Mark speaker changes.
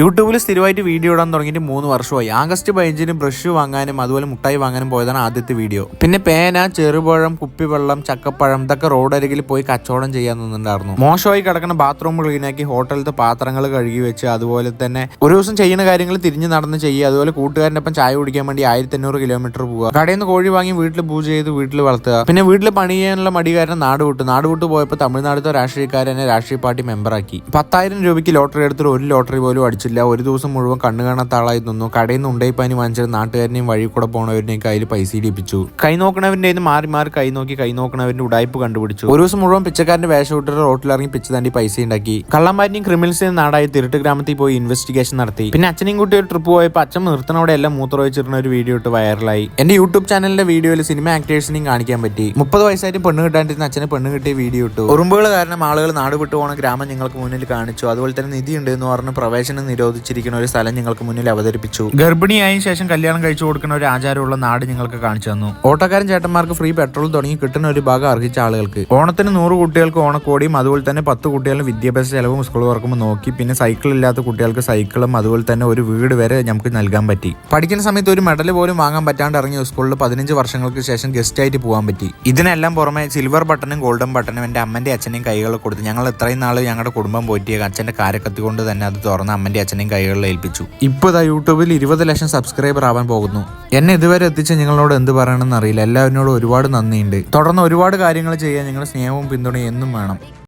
Speaker 1: യൂട്യൂബിൽ സ്ഥിരമായിട്ട് വീഡിയോ ഇടാൻ തുടങ്ങിയിട്ട് മൂന്ന് വർഷമായി. ആഗസ്റ്റ് പതിനഞ്ചിന് ബ്രഷ് വാങ്ങാനും അതുപോലെ മുട്ടായി വാങ്ങാനും പോയതാണ് ആദ്യത്തെ വീഡിയോ. പിന്നെ പേന ചെറുപഴം കുപ്പിവെള്ളം ചക്കപ്പഴം ഇതൊക്കെ റോഡരികിൽ പോയി കച്ചവടം ചെയ്യാൻ നിന്നുണ്ടായിരുന്നു മോശമായി കിടക്കുന്ന ബാത്റൂം ക്ലീനാക്കി ഹോട്ടലിലത്തെ പാത്രങ്ങൾ കഴുകി വെച്ച് അതുപോലെ തന്നെ ഒരു ദിവസം ചെയ്യുന്ന കാര്യങ്ങൾ തിരിഞ്ഞു നടന്ന് ചെയ്യുക അതുപോലെ കൂട്ടുകാരന്റെ ഒപ്പം ചായ കുടിക്കാൻ വേണ്ടി ആയിരത്തി അഞ്ഞൂറ് കിലോമീറ്റർ പോവുക. കടയിൽ നിന്ന് കോഴി വാങ്ങി വീട്ടിൽ പൂജ ചെയ്ത് വീട്ടിൽ വളർത്തുക. പിന്നെ വീട്ടിൽ പണി ചെയ്യാനുള്ള മടി കാരണം നാട് വിട്ടു. നാട് വിട്ടു പോയപ്പോൾ തമിഴ്നാട്ടിലത്തെ രാഷ്ട്രീയക്കാരനെ രാഷ്ട്രീയ പാർട്ടി മെമ്പറാക്കി പത്തായിരം രൂപയ്ക്ക് ലോട്ടറി എടുത്തിട്ട് ഒരു ലോട്ടറി പോലും അടിച്ചില്ല ഒരു ദിവസം മുഴുവൻ കണ്ണു കാണാത്ത ആളായി നിന്നു. കടയിൽ നിന്ന് ഉണ്ടയിപ്പാനി വാങ്ങിച്ചത് നാട്ടുകാരനെയും വഴി കൂടെ പോണവരുടെയും കയ്യിൽ പൈസ ഇടിപ്പിച്ചു. കൈ നോക്കണവരുടെ മാറി മാറി കൈ നോക്കി കൈ നോക്കണവരുടെ ഉടായ്പ കണ്ടുപിടിച്ചു. ഒരു ദിവസം മുഴുവൻ പിച്ചക്കാരന്റെ വേഷം ഇട്ടിട്ട് റോട്ടിലിറങ്ങി പിച്ച തണ്ടി പൈസ ഉണ്ടാക്കി. കള്ളന്മാരിനെയും ക്രിമിനൽസിനെയും നാടായി തിരുട്ട് ഗ്രാമത്തിൽ പോയി ഇൻവെസ്റ്റിഗേഷൻ നടത്തി. പിന്നെ അച്ഛനെയും കൂട്ടി ഒരു ട്രിപ്പ് പോയപ്പോൾ അച്ഛൻ നിർത്തണവിടെ എല്ലാം മൂത്രമൊഴിച്ചിരുന്ന ഒരു വീഡിയോ ഇട്ട് വൈറലായി എന്റെ യൂട്യൂബ് ചാനലിന്റെ വീഡിയോയിൽ സിനിമ ആക്ടേഴ്സിനെയും കാണിക്കാൻ പറ്റി. മുപ്പത് വയസ്സായിട്ട് പെണ്ണ് കിട്ടാണ്ടിരുന്ന അച്ഛനെ പെണ്ണ് കിട്ടിയ വീഡിയോ ഇട്ടു. ഉറുമ്പുകൾ കാരണം ആളുകൾ നാട് വിട്ടു പോണ ഗ്രാമം ഞങ്ങൾക്ക് മുന്നിൽ കാണിച്ചു. അതുപോലെ തന്നെ നിധി ഉണ്ട് എന്ന് പറഞ്ഞ് പ്രവേശനം നിരോധിച്ചിരിക്കുന്ന ഒരു സ്ഥലം ഞങ്ങൾക്ക് മുന്നിൽ അവതരിപ്പിച്ചു. ഗർഭിണിയായ ശേഷം കല്യാണം കഴിച്ചു കൊടുക്കുന്ന ഒരു ആചാരമുള്ള നാട് ഞങ്ങൾക്ക് കാണിച്ചു തന്നു. ഓട്ടക്കാരൻ ചേട്ടന്മാർക്ക് ഫ്രീ പെട്രോൾ തുടങ്ങി കിട്ടുന്ന ഒരു ഭാഗം അർഹിച്ച ആളുകൾക്ക്. ഓണത്തിന് നൂറ് കുട്ടികൾക്ക് ഓണക്കോടിയും അതുപോലെ തന്നെ പത്ത് കുട്ടികളും വിദ്യാഭ്യാസ ചെലവും സ്കൂൾ വർക്കും നോക്കി. പിന്നെ സൈക്കിൾ ഇല്ലാത്ത കുട്ടികൾക്ക് സൈക്കിളും അതുപോലെ തന്നെ ഒരു വീട് വരെ നമുക്ക് നൽകാൻ പറ്റി. പഠിക്കുന്ന സമയത്ത് ഒരു മെഡൽ പോലും വാങ്ങാൻ പറ്റാണ്ട് ഇറങ്ങിയ സ്കൂളിൽ പതിനഞ്ച് വർഷങ്ങൾക്ക് ശേഷം ഗസ്റ്റ് ആയിട്ട് പോകാൻ പറ്റി. ഇതിനെല്ലാം പുറമെ സിൽവർ ബട്ടണും ഗോൾഡൻ ബട്ടണും എന്റെ അമ്മന്റെ അച്ഛനെയും കൈകളിൽ കൊടുത്തു ഞങ്ങൾ ഇത്രയും നാൾ ഞങ്ങളുടെ കുടുംബം പോറ്റിയ അച്ഛന്റെ കാരക്കത്തി കൊണ്ട് തന്നെ അത് തുറന്ന് അമ്മന്റെ അച്ഛനെയും കൈകളിൽ ഏൽപ്പിച്ചു. ഇപ്പോൾ ഇതാ യൂട്യൂബിൽ ഇരുപത് ലക്ഷം സബ്സ്ക്രൈബർ ആവാൻ പോകുന്നു. എന്നെ ഇതുവരെ എത്തിച്ച നിങ്ങളോട് എന്ത് പറയണമെന്ന് അറിയില്ല. എല്ലാവരോടും ഒരുപാട് നന്ദിയുണ്ട്. തുടർന്ന് ഒരുപാട് കാര്യങ്ങൾ ചെയ്യാൻ നിങ്ങളുടെ സ്നേഹവും പിന്തുണയും എന്നും വേണം.